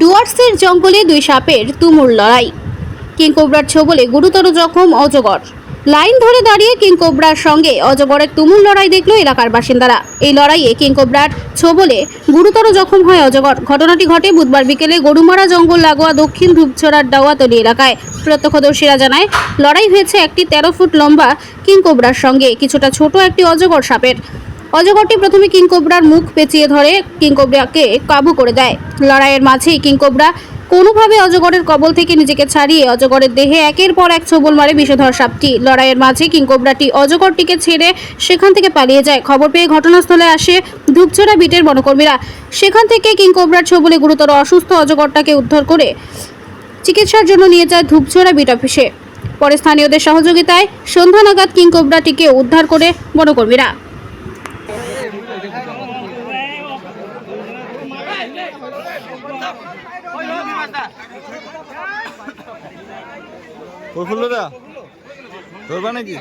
ডুয়ার্সের জঙ্গলে দুই সাপের তুমুল লড়াই। কিংকোবরার ছোবলে গুরুতর জখম অজগর। লাইন ধরে দাঁড়িয়ে কিংকোবরার সঙ্গে অজগরের তুমুল লড়াই দেখল এলাকার বাসিন্দারা। এই লড়াইয়ে কিংকোবরার ছোবলে গুরুতর জখম হয় অজগর। ঘটনাটি ঘটে বুধবার বিকেলে গরুমারা জঙ্গল লাগোয়া দক্ষিণ ধূপছড়ার ডাওয়াতলি এলাকায়। প্রত্যক্ষদর্শীরা জানায়, লড়াই হয়েছে একটি তেরো ফুট লম্বা কিংকোবরার সঙ্গে, কিছুটা ছোট একটি অজগর সাপের। অজগরটি প্রথমে কিংকোবরার মুখ পেঁচিয়ে ধরে কিংকোবরাকে কাবু করে দেয়। লড়াইয়ের মাঝেই কিংকোবরা কোনোভাবে অজগরের কবল থেকে নিজেকে ছাড়িয়ে অজগরের দেহে একের পর এক ছবল মারে বিষধর সাপটি। লড়াইয়ের মাঝে কিংকোবরাটি অজগরটিকে ছেড়ে সেখান থেকে পালিয়ে যায়। খবর পেয়ে ঘটনাস্থলে আসে ধূপছড়া বিটের বনকর্মীরা। সেখান থেকে কিংকোবরার ছবলে গুরুতর অসুস্থ অজগরটাকে উদ্ধার করে চিকিৎসার জন্য নিয়ে যায় ধূপছড়া বিট অফিসে। পরে স্থানীয়দের সহযোগিতায় সন্ধ্যা নাগাদ কিংকোবরাটিকে উদ্ধার করে বনকর্মীরা। প্রফুল্লদা ধরবা নাকি?